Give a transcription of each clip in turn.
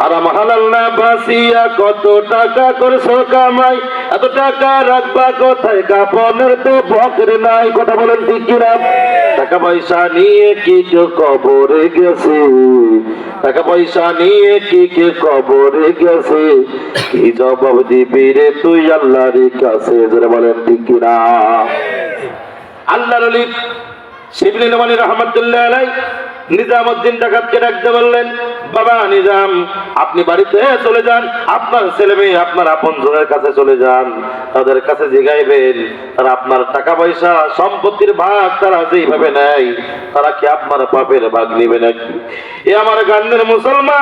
হারাম হালাল না বাসিয়া কত টাকা করছ কামাই? এত টাকা রাখবা কোথায়? কাপনের তো বকরে নাই, কথা বলেন ঠিক কিনা? টাকা পয়সা নিয়ে কি কেউ কবরে গেছে? টাকা পয়সা নিয়ে কি কে কবরে গেছে? কি জবাব দিবি রে তুই আল্লাহর কাছে? বলেন ঠিক কিনা? আল্লাহর আলী শিবলি নমানি রহমতুল্লাহ আলাই নিজামুদ্দিন ডাকাতকে ডাকতে বললেন, বাবা নিজাম, আপনি বাড়িতে চলে যান। আপনার ছেলে মেয়ে আপনার কাছে চলে যান। তাদের কাছে আপনার টাকা পয়সা সম্পত্তির ভাগ তারা যেইভাবে নেয়, তারা কি আপনার পাপের ভাগ নিবে নাকি? এ আমার গান্নের মুসলমান!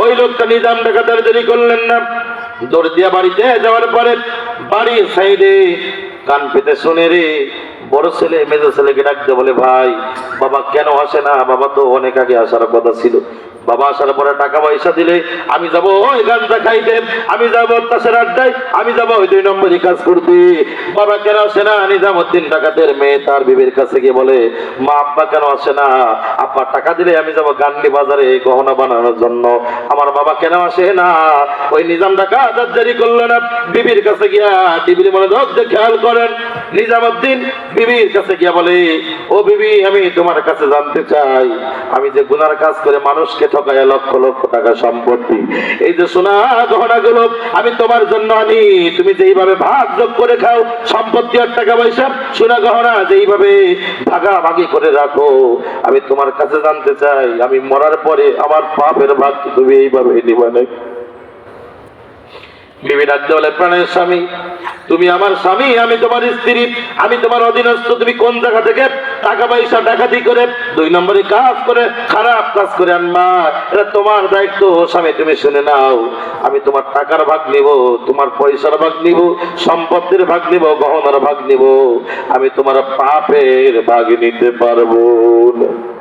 ওই লোকটা নিজাম ডাকাতের দেরি করলেন না। দৌড় দিয়া বাড়িতে যাওয়ার পরে বাড়ির সাইডে কান পেতে শুনে রে, বড় ছেলে, মেজো ছেলেকে ডাকতে বলে, ভাই, বাবা কেন আসে না? বাবা তো অনেক আগে আসার কথা ছিল। বাবা আসার পরে টাকা পয়সা দিলে, আমি যাব ওই গানটা খাইতে, আমি যাব তাসের আড্ডায়, আমি যাব ওই দুই নম্বরই কাজ করতে। বাবা কেন আসে না? নিজামুদ্দিন ডাকাতের মেয়ে তার বিবির কাছে গিয়ে বলে, মা, আব্বা কেন আসে না? আব্বা টাকা দিলে আমি যাব গান্ডি বাজারে গহনা বানানোর জন্য। আমার বাবা কেন আসে না? ওই নিজাম আর দেরি করল না। বিবির কাছে গিয়া টিভির মনোযোগ দিয়ে খেয়াল করেন। নিজামুদ্দিন বিবির কাছে গিয়া বলে, ও বিবি, আমি তোমার কাছে জানতে চাই। আমি যে গুনার কাজ করে মানুষকে ঠকায় লক্ষ লক্ষ টাকা সম্পত্তি। এই যে সোনা গহনাগুলো আমি তোমার জন্য আনি। তুমি যেইভাবে ভাগ যোগ করে খাও, সম্পত্তি আর টাকা পয়সা, সোনা গহনা যেইভাবে ভাগাভাগি করে রাখো। আমি তোমার কাছে জানতে চাই, আমি মরার পরে আমার পাপের ভাগ তুমি এইভাবে নিবা তুমি আমার স্বামী, আমি তোমার স্ত্রী, আমি তোমার অধীনস্থ, তুমি কোন জায়গা থেকে টাকা পয়সা ডাকাতি করে, দুই নম্বরে কাজ করে, খারাপ কাজ করে আনবা এটা তোমার দায়িত্ব, স্বামী, তুমি শুনে নাও, আমি তোমার টাকার ভাগ নিব, তোমার পয়সার ভাগ নিব, সম্পত্তির ভাগ নিব, গহনার ভাগ নিব, আমি তোমার পাপের ভাগ নিতে পারব না।